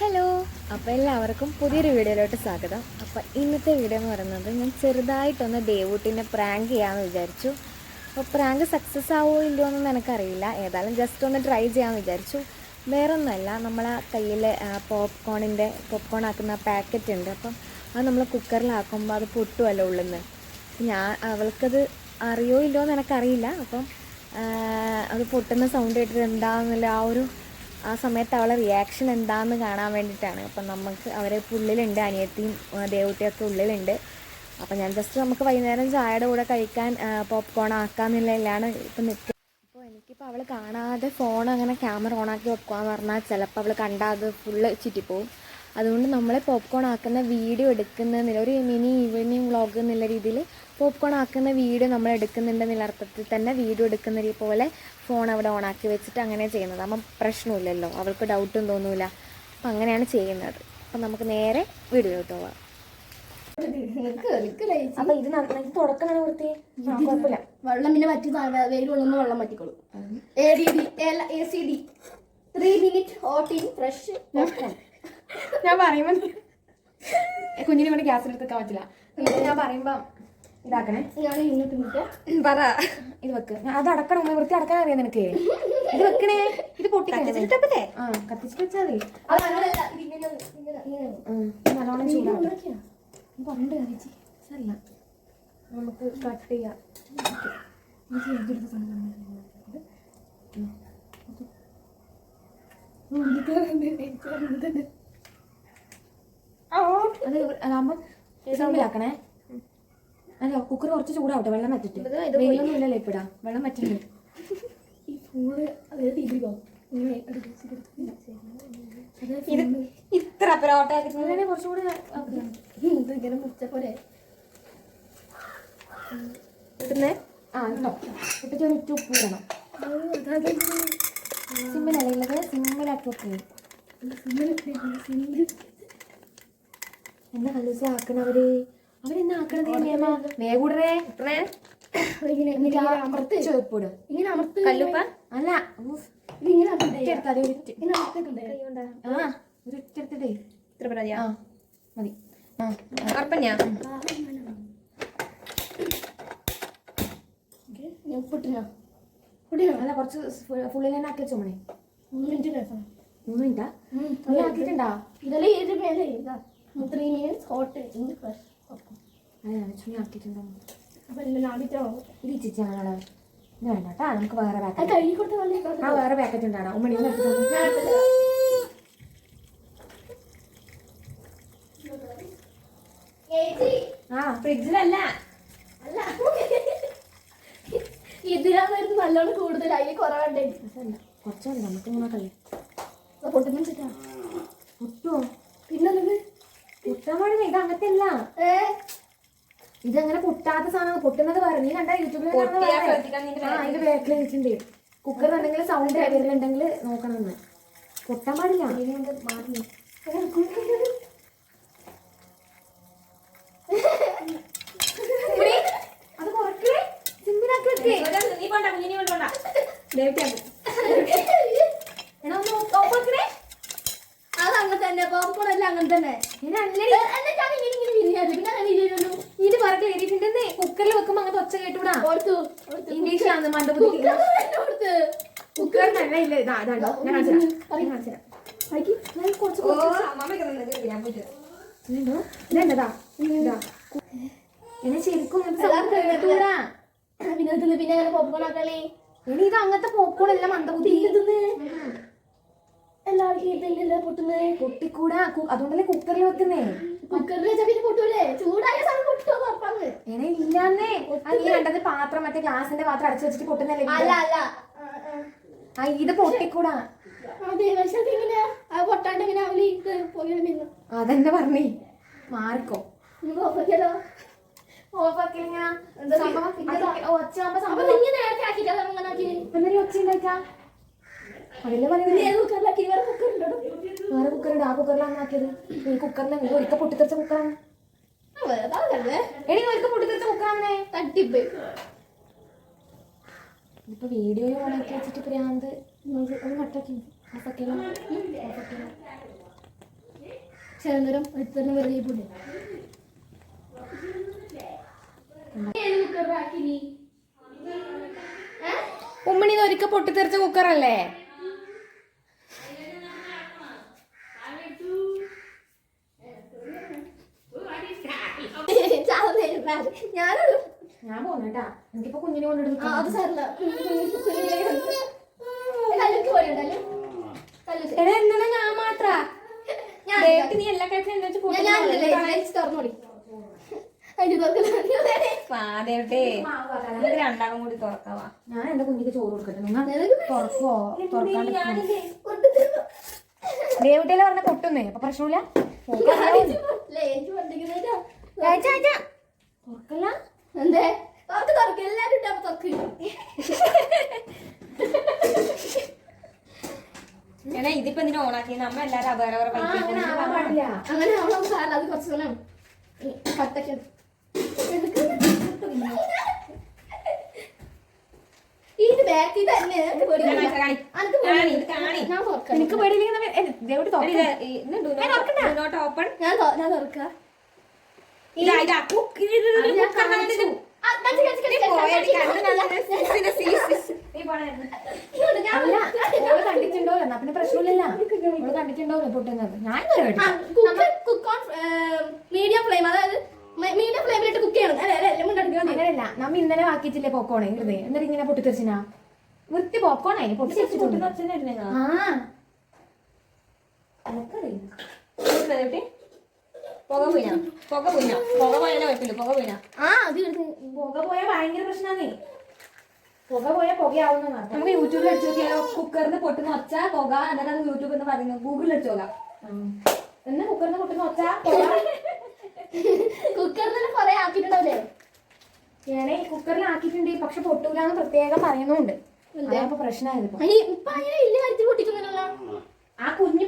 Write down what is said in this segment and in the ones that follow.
Hello. അപ്പോൾ എല്ലാവർക്കും പുതിയൊരു വീഡിയോയിലോട്ട് സ്വാഗതം. അപ്പോൾ ഇന്നത്തെ വീഡിയോ എന്ന് പറയുന്നത് ഞാൻ ചെറുതായിട്ടൊന്ന് ദേവൂട്ടിനെ പ്രാങ്ക് ചെയ്യാമെന്ന് വിചാരിച്ചു. അപ്പോൾ പ്രാങ്ക് സക്സസ് ആവുമോ ഇല്ലയോ എന്നൊന്നും എനിക്കറിയില്ല. ഏതായാലും ജസ്റ്റ് ഒന്ന് ട്രൈ ചെയ്യാമെന്ന് വിചാരിച്ചു. വേറെ ഒന്നുമല്ല നമ്മളെ കയ്യിൽ പോപ്കോണിന്റെ പോപ്കോൺ ആക്കുന്ന പാക്കറ്റ് ഉണ്ട്. അപ്പം അത് നമ്മൾ കുക്കറിലാക്കുമ്പോൾ അത് പൊട്ടുമല്ലോ ഉള്ളിൽ നിന്ന് ഞാൻ അവൾക്കത് അറിയോ ഇല്ലയോ എന്ന് എനിക്കറിയില്ല. അപ്പം അത് പൊട്ടുന്ന സൗണ്ട് കേട്ടിട്ട് എന്താണെന്നുള്ള ആ ഒരു ആ സമയത്ത് അവളെ റിയാക്ഷൻ എന്താണെന്ന് കാണാൻ വേണ്ടിയിട്ടാണ്. അപ്പം നമുക്ക് അവരെ ഉള്ളിലുണ്ട് അനിയത്തിയും ദേവൂട്ടിയൊക്കെ ഉള്ളിലുണ്ട്. അപ്പം ഞാൻ ജസ്റ്റ് നമുക്ക് വൈകുന്നേരം ചായയുടെ കൂടെ കഴിക്കാൻ പോപ്കോൺ ആക്കാമെന്നില്ലാണ് ഇപ്പം നിൽക്കുക അപ്പോൾ എനിക്കിപ്പോൾ അവൾ കാണാതെ ഫോൺ അങ്ങനെ ക്യാമറ ഓണാക്കി വെക്കുകയെന്ന് പറഞ്ഞാൽ ചിലപ്പോൾ അവൾ കണ്ടാൽ അത് ഫുള്ള് ചുറ്റിപ്പോവും. അതുകൊണ്ട് നമ്മൾ പോപ്കോൺ ആക്കുന്ന വീഡിയോ എടുക്കുന്നതിൽ ഒരു മിനി ഈവനിങ് വ്ളോഗ് എന്നുള്ള രീതിയിൽ പോപ്കോൺ ആക്കുന്ന വീഡിയോ നമ്മൾ എടുക്കുന്നുണ്ടെന്നുള്ള അർത്ഥത്തിൽ തന്നെ വീഡിയോ എടുക്കുന്ന രീതി പോലെ ഫോൺ അവിടെ ഓണാക്കി വെച്ചിട്ട് അങ്ങനെ ചെയ്യുന്നത്. അപ്പം പ്രശ്നമില്ലല്ലോ. അവൾക്ക് ഡൗട്ടും തോന്നൂല. അപ്പം അങ്ങനെയാണ് ചെയ്യുന്നത്. അപ്പം നമുക്ക് നേരെ വീഡിയോ പോവാം. അപ്പൊ ഇത് നന്നായി തുടക്കം വൃത്തി കുഴപ്പമില്ല. വെള്ളം പിന്നെ പറ്റി വെയിൽ കൊള്ളുന്ന വെള്ളം പറ്റിക്കോളും A D D A C D three minute hot in fresh ഞാൻ പറയുമ്പോൾ കുഞ്ഞിനെ ഇവിടെ ഗ്യാസ് എടുത്തേക്കാൻ പറ്റില്ല ഞാൻ പറയുമ്പോൾ ഇതാക്കണേ. പറ. ഇത് വെക്ക്. അത് അടക്കണം വൃത്തി അടക്കാൻ അറിയാം നിനക്ക്. ഇത് വെക്കണേ. ഇത് പൊട്ടിക്കണേ. ആ കത്തിച്ചിട്ട് വെച്ചാൽ മതി. നല്ലോണം? ഇത് പണ്ട് കാണിച്ച്. അല്ല നമുക്ക് കട്ട് ചെയ്യാം. അത് അതാകുമ്പോ സൗണ്ടിലാക്കണേ അല്ല കുക്കർ കുറച്ച് ചൂടാവട്ടെ വെള്ളം വറ്റിട്ട്. വെയിലൊന്നും ഇല്ലല്ലോ ഇപ്പിടാ വെള്ളം വറ്റിട്ടുണ്ട് ഈ ഫോണ് അതായത് ഇതിലോ ഇത്ര പൊറോട്ട കുറച്ചുകൂടെ. ഇത് ഇങ്ങനെ മുറിച്ച പോലെ. ആ ഇട്ടിട്ട് ഒരു ഉപ്പ് ഇടണം. സിമ്മിലല്ല ഉള്ളത്? സിമ്മിലാക്കി വെക്കുന്നത് എന്താ കല്ലൂസി ആക്കണവര്? അവരെന്നാ ആക്കണത് നിയമ വേഗൂടറേ ഇട്ടണേ ഇങ്ങനെ അമർത്ത് കല്ലുപ്പ? അല്ല ഊഫ്. ഇത് ഇങ്ങനെ അമർത്തണ്ടേ? ഇട്ടെടുത്താ മതി, ഒരു ഇറ്റ്. ഇങ്ങനെ അമർത്തിട്ടുണ്ടേ. ആ ഒരു ഇട്ടെടുത്തിട്ടേ ഇത്ര പറയാ മതി. ഉറപ്പഞ്ഞാ അല്ല കുറച്ച് ഫുള്ളിൽ തന്നെ ആക്കി വെച്ചോ മണി മൂന്ന് മിനിറ്റ് മൂന്ന് മിനിറ്റാ? ആക്കിയിട്ടുണ്ടാ? ഇതെല്ലാം ഏത് മേലെ? ഇതാ three minutes hot in fresh അല്ല ഞാൻ ചുണി ആക്കിയിട്ടുണ്ടോ. അപ്പം ആദ്യത്തെ ഇത് ചേച്ചി ഞങ്ങൾ വേണ്ട കേട്ടാ നമുക്ക് വേറെ പാക്കറ്റ് ആ വേറെ പാക്കറ്റ് ഉണ്ടാണോ ഉമ്മണി ആ ഫ്രിഡ്ജിലല്ല. ഇതിനായിരുന്നു നല്ലോണം കൂടുതലായി. കുറവുണ്ടെങ്കിൽ കുറച്ചുണ്ട് നമുക്ക് നോക്കല്ലേ പൊട്ടുന്ന വെച്ചിട്ടാ പൊട്ടുവോ പിന്നെന്ത് പൊട്ടാൻ പാടില്ല ഇത് അങ്ങനത്തെ അല്ല ഏ ഇതങ്ങനെ പൊട്ടാത്ത സാധനം പൊട്ടുന്നത് വേറെ നീ കണ്ട യൂട്യൂബിൽ അതിന്റെ ബാക്കിൽ വെച്ചിട്ടുണ്ട്. കുക്കർ എന്തെങ്കിലും സൗണ്ട് വരുന്നുണ്ടെങ്കിൽ നോക്കണം എന്ന് പൊട്ടാൻ പാടില്ല. അത് കുറക്കേ. സിമ്പിളാക്കി വെക്കേ. നീ പോണ്ട കുഞ്ഞിനെ കൊണ്ട് പോണ്ട. അങ്ങനെ തന്നെ പോപ്കോൺ എല്ലാം അങ്ങനെ തന്നെ. പിന്നെ അങ്ങനെ വിരിയുള്ളൂ ഇത് പറക്കെ എഴുതിയിട്ടുണ്ടെന്നേ. കുക്കറിൽ വെക്കുമ്പോ അങ്ങനത്തെ ഒച്ച കേട്ടൂടാ. ഇംഗ്ലീഷിലാണ് മണ്ട കുക്കറിൽ കുക്കർ നല്ല ഇല്ല. ഇതാ ഇതാണ്ടോ ഞാൻ എന്നെ ശരിക്കും പിന്നെ പിന്നെ പോപ്കോൺ ആക്കളേ ഇനി ഇത് അങ്ങനത്തെ പോപ്കോൺ എല്ലാം മന്ദബുദ്ധി എല്ലാവർക്കും പൊട്ടുന്നേ പൊട്ടിക്കൂടാ. അതുകൊണ്ടല്ലേ കുക്കറിൽ വെക്കുന്നേ കുക്കറിൽ വെച്ചാൽ പിന്നെ പൊട്ടൂലേ ചൂടായ സാധനം പൊട്ടുമോ ഉറപ്പാണ് എന്നെ ഇല്ലാന്നേ കണ്ടത് പാത്രം മറ്റേ ഗ്ലാസിന്റെ പാത്രം അടച്ചു വെച്ചിട്ട് പൊട്ടുന്നല്ലേ ഇത്? അല്ല അല്ല. ആ, ആ. ആ ഇത് പൊട്ടിക്കൂടാ. അതെന്നെ പറഞ്ഞേ. മാർക്കോ വേറെ കുക്കറുണ്ട് ആ കുക്കറിലാണ് ആക്കിയത്? ഈ കുക്കറിനെ നീ ഒരിക്കൽ പൊട്ടിത്തെറിച്ച കുക്കറാണ്. എടി നീ ഒരിക്കൽ പൊട്ടിത്തെറിച്ച തട്ടിപ്പ് ഇപ്പൊ വീഡിയോ ഓണാക്കി വെച്ചിട്ട് പ്രാന്ത് ഒന്ന് കട്ടാക്കി. ഓഫാക്കിയാലോ ഓഫാക്കിയാലോ വെറുതെ? ഏ? ഉമ്മണി ഒരിക്കൽ പൊട്ടിത്തെറിച്ച കുക്കറല്ലേ ഞാൻ പോന്നേട്ടാ എനിക്കിപ്പോ കുഞ്ഞിനെ കൊണ്ടിടുന്നു അത് ഞാൻ മാത്രാ. നീ എല്ലാ രണ്ടാളും കൂടി തുറക്കാവാ ഞാൻ എന്റെ കുഞ്ഞിക്ക് ചോറ് കൊടുക്കട്ടെ. തുറക്കോ തുറക്കാണ്ട്? പറഞ്ഞ പൊട്ടുന്നേ അപ്പൊ പ്രശ്നമില്ല. തുറക്കല്ല? എന്തേ? തുറക്ക് തുറക്ക്. എല്ലാരും തുറക്ക്. എടാ ഇതിപ്പോ എന്തിനാ ഓണാക്കി നമ്മ എല്ലാരും അവരവരെ അങ്ങനെ ആവാൻ പാടില്ല. അങ്ങനെ അത് കുറച്ച് സമയം കട്ടൊക്കെ ഇത് ബാക്കി തന്നെ. എനിക്ക് പേടിയില്ലെങ്കിൽ ഞാൻ തുറക്കാം. ഇല്ല ഇതാ ഓൾ കണ്ടിട്ടുണ്ടോ എന്നാ പിന്നെ പ്രശ്നമില്ലല്ല. ഓൾ കണ്ടിട്ടുണ്ടോ പൊട്ടുന്നത്? ഞാൻ മീഡിയം ഫ്ലെയിം അതായത് മീഡിയം ഫ്ലെയിമിലിട്ട് കുക്ക് ചെയ്യണം. അങ്ങനെയല്ല നമ്മ ഇന്നലെ ആക്കിയിട്ടില്ലേ പോക്കോണേ ഇത് എന്നിട്ട് ഇങ്ങനെ പൊട്ടിത്തെറിച്ചിനാ? വൃത്തി പോക്കോണേ പൊട്ടിത്തെറിച്ച് പൊട്ടുന്ന ആ. പുക വീണ. പുക വീണ. പുക പോയാലേ കുഴപ്പമില്ല. പുക വീണ. ആ അത് പുക പോയാൽ ഭയങ്കര പ്രശ്നമാണേ പുക പോയാൽ പുകയാവുന്ന നമുക്ക് യൂട്യൂബിൽ അടിച്ചു നോക്കിയാലോ? കുക്കറിന് പൊട്ടുന്ന ഒച്ച പുക എന്നിട്ട് അത് യൂട്യൂബിൽ എന്ന് പറയുന്നത് ഗൂഗിളിൽ അടിച്ചു നോക്കാം. എന്നാ കുക്കറിന് പൊട്ടുന്ന ഒച്ച? പുക? കുക്കറിൽ കുറെ ആക്കിയിട്ടുണ്ടാവില്ലേ? ഞാനേ കുക്കറിൽ ആക്കിയിട്ടുണ്ട്. പക്ഷെ പൊട്ടൂലെന്ന് പ്രത്യേകം പറയുന്നുണ്ട്. പ്രശ്നമായത് ഇപ്പൊ അയ്യ, ഇപ്പൊ അങ്ങനെ ഇല്ല കാര്യത്തിൽ പൊട്ടിക്കുന്നില്ലല്ലോ ആ കുഞ്ഞു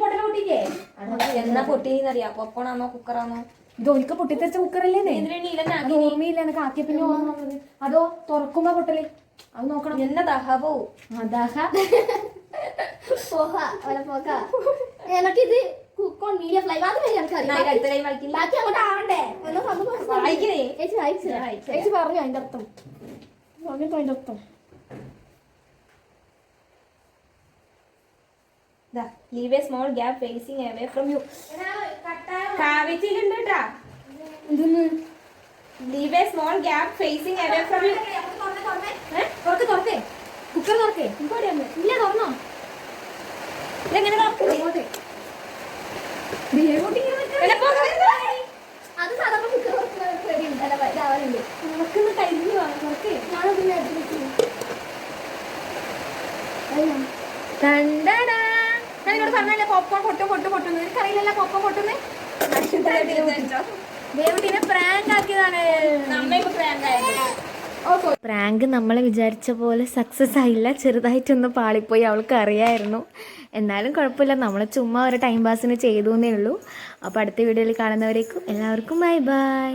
എന്നാ പൊട്ടിയെന്നറിയാം? പോപ്കോണാണോ കുക്കറാണോ ഇത് ഒരിക്കൽ പൊട്ടിത്തെറിച്ച കുക്കറല്ലേ അത് ഓർമ്മയില്ല എനിക്ക് ആക്കിയ പിന്നെ ഓർമ്മ വന്നത്. അതോ തുറക്കുമ്പോ പൊട്ടൽ? അത് നോക്കണം. എന്ന ദഹവോ അതാഹ പോക അവരെ പോക എനക്കിത് മീഡിയം ഫ്ലെയിം അത് വരെ എനിക്കറിയാം അടുത്ത കൈ വായിക്കില്ല? ബാക്കി അങ്ങോട്ട് ആവണ്ടേ? എന്നാ സംഭവം വായിക്കണേ ചേച്ചി വായിച്ചു ഞാൻ വായിച്ചു ചേച്ചി പറഞ്ഞു അതിന്റെ അർത്ഥം. പറഞ്ഞിപ്പോ അതിന്റെ അർത്ഥം. Leave a small gap facing away from you കാവേറ്റിയിലുണ്ട് കേട്ടാ. Leave a small gap facing away from you തുറക്ക് തുറക്കേ. കുക്കർ തുറക്കേ. ഇല്ല തുറന്നോ? ഇതെങ്ങനെ അങ്ങോട്ട് ദേവൂട്ടി ഇങ്ങനെ നിൽക്കാ. അത് സാധാരണ കുക്കർ തുറക്കുന്ന പേടിയുണ്ട് അല്ല ഇതാവാറുണ്ട് തുറക്കുന്ന കരിഞ്ഞു വാ, തുറക്ക്. ഞാനും പിന്നെ അടുത്ത് വെച്ചു കണ്ടടാ. ഞാൻ നിന്നോട് പോപ്കോൺ പൊട്ടും പൊട്ടും പൊട്ടുന്നു എനിക്കറിയില്ലല്ലോ പൊക്കം പൊട്ടുന്നേ? ദേവൂട്ടിനെ പ്രാങ്ക് ആക്കിയതാണ്. നമ്മ ഇപ്പൊ പ്രാങ്ക് ആയത് പ്രാങ്ക് നമ്മൾ വിചാരിച്ച പോലെ സക്സസ് ആയില്ല. ചെറുതായിട്ടൊന്ന് പാളിപ്പോയി. അവൾക്ക് അറിയായിരുന്നു. എന്നാലും കുഴപ്പമില്ല. നമ്മൾ ചുമ്മാ ഒരു ടൈം പാസിന് ചെയ്തു എന്നേ ഉള്ളൂ. അപ്പോൾ അടുത്ത വീഡിയോയിൽ കാണുന്നവരേക്കും എല്ലാവർക്കും ബൈ ബൈ